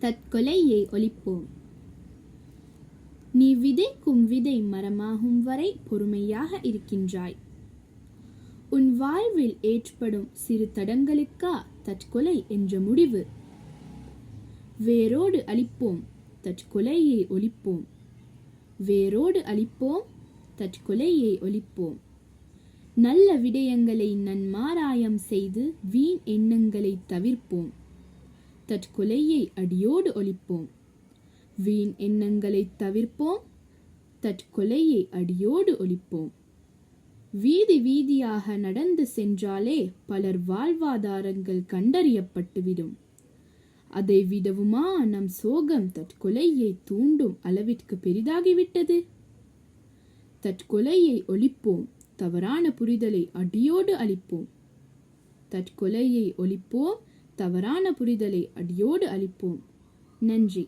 தற்கொலையை ஒழிப்போம். நீ விதைக்கும் விதை மரமாகும் வரை பொறுமையாக இருக்கின்றாய். உன் வாழ்வில் ஏற்படும் சிறு தடங்களுக்கா தற்கொலை என்ற முடிவு. வேரோடு அழிப்போம் தற்கொலையை ஒழிப்போம். வேரோடு அழிப்போம் தற்கொலையை ஒழிப்போம். நல்ல விடயங்களை நன்மாராயம் செய்து வீண் எண்ணங்களை தவிர்ப்போம். தற்கொலையை அடியோடு ஒழிப்போம். வீண் எண்ணங்களை தவிர்ப்போம் தற்கொலையை அடியோடு ஒழிப்போம். வீதி வீதியாக நடந்து சென்றாலே பலர் வாழ்வாதாரங்கள் கண்டறியப்பட்டுவிடும். அதை விடவுமா நம் சோகம் தற்கொலையை தூண்டும் அளவிற்கு பெரிதாகிவிட்டது? தற்கொலையை ஒழிப்போம் தவறான புரிதலை அடியோடு அழிப்போம் தற்கொலையை ஒழிப்போம் தவறான புரிதலை அடியோடு அழிப்போம் நன்றி.